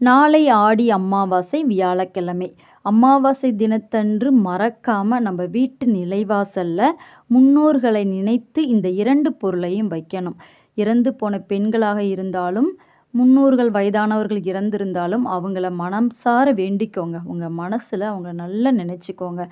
நாளை ஆடி அமாவாசை வியாழக்கிழமை. அமாவாசை தினத்தன்று மறக்காமல் நம்ம வீட்டு நிலைவாசலில் முன்னோர்களை நினைத்து இந்த இரண்டு பொருளையும் வைக்கணும். இறந்து போன பெண்களாக இருந்தாலும் முன்னோர்கள் வயதானவர்கள் இறந்திருந்தாலும் அவங்கள மனம் சார வேண்டிக்கோங்க. உங்கள் மனசில் அவங்க நல்லா நினச்சிக்கோங்க.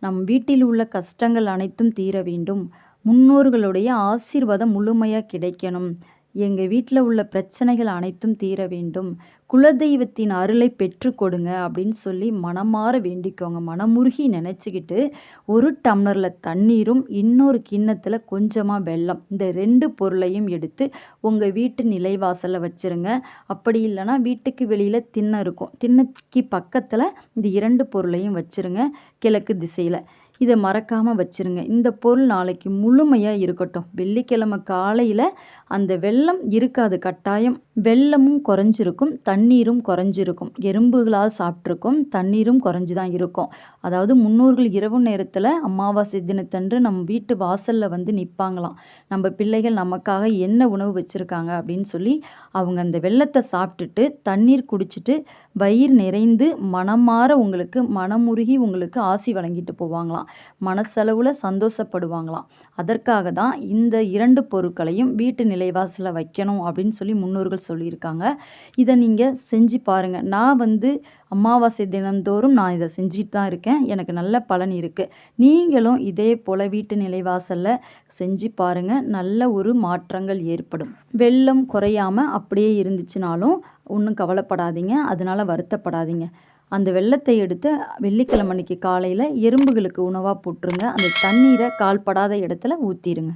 நம் வீட்டில் உள்ள கஷ்டங்கள் அனைத்தும் தீர வேண்டும். முன்னோர்களுடைய ஆசீர்வாதம் முழுமையாக கிடைக்கணும். எங்கள் வீட்டில் உள்ள பிரச்சனைகள் அனைத்தும் தீர வேண்டும். குலதெய்வத்தின் அருளை பெற்று கொடுங்க அப்படின்னு சொல்லி மனமாற வேண்டிக்கோங்க. மனமுருகி நினச்சிக்கிட்டு ஒரு டம்ளரில் தண்ணீரும் இன்னொரு கிண்ணத்தில் கொஞ்சமாக வெல்லம். இந்த ரெண்டு பொருளையும் எடுத்து உங்கள் வீட்டு நிலைவாசலில் வச்சுருங்க. அப்படி இல்லைன்னா வீட்டுக்கு வெளியில் திண்ணை இருக்கும். திண்ணைக்கு பக்கத்தில் இந்த இரண்டு பொருளையும் வச்சுருங்க. கிழக்கு திசையில். இதை மறக்காமல் வச்சுருங்க. இந்த பொருள் நாளைக்கு முழுமையாக இருக்கட்டும். வெள்ளிக்கிழமை காலையில் அந்த வெள்ளம் இருக்காது. கட்டாயம் வெள்ளமும் குறைஞ்சிருக்கும் தண்ணீரும் குறைஞ்சிருக்கும். எறும்புகளாக சாப்பிட்ருக்கும் தண்ணீரும் குறைஞ்சி தான் இருக்கும். அதாவது முன்னோர்கள் இரவு நேரத்தில் அமாவாசை தினத்தன்று நம்ம வீட்டு வாசலில் வந்து நிற்பாங்களாம் நம்ம பிள்ளைகள் நமக்காக என்ன உணவு வச்சுருக்காங்க அப்படின்னு சொல்லி அவங்க அந்த வெள்ளத்தை சாப்பிட்டுட்டு தண்ணீர் குடிச்சிட்டு வயிறு நிறைந்து மனமாற உங்களுக்கு மனமுருகி உங்களுக்கு ஆசி வழங்கிட்டு போவாங்களாம். மனசளவில் சந்தோஷப்படுவாங்களாம். அதற்காக தான் இந்த இரண்டு பொருட்களையும் வீட்டு நிலைவாசலில் வைக்கணும் அப்படின்னு சொல்லி முன்னோர்கள் சொல்லியிருக்காங்க. இதை நீங்கள் செஞ்சு பாருங்கள் நான் வந்து அமாவாசை தினந்தோறும் நான் இதை செஞ்சுட்டு தான் இருக்கேன். எனக்கு நல்ல பலன் இருக்குது நீங்களும் இதே போல் வீட்டு நிலைவாசலில் செஞ்சு பாருங்கள் நல்ல ஒரு மாற்றங்கள் ஏற்படும். வெள்ளம் குறையாமல் அப்படியே இருந்துச்சுனாலும் ஒன்றும் கவலைப்படாதீங்க. அதனால் வருத்தப்படாதீங்க. அந்த வெள்ளத்தை எடுத்து வெள்ளிக்கிழமை அன்னைக்கு காலையில் எறும்புகளுக்கு உணவாக போட்டுருங்க. அந்த தண்ணீரை கால்படாத இடத்துல ஊற்றிடுங்க